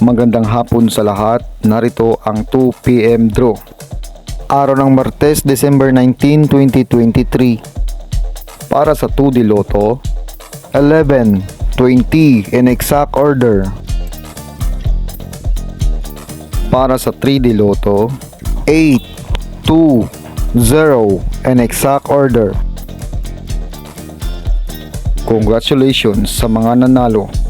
Magandang hapon sa lahat. Narito ang 2pm draw. Araw ng Martes, December 19, 2023. Para sa 2D Lotto, 11, 20 in exact order. Para sa 3D Lotto, 8, 2, 0 in exact order. Congratulations sa mga nanalo.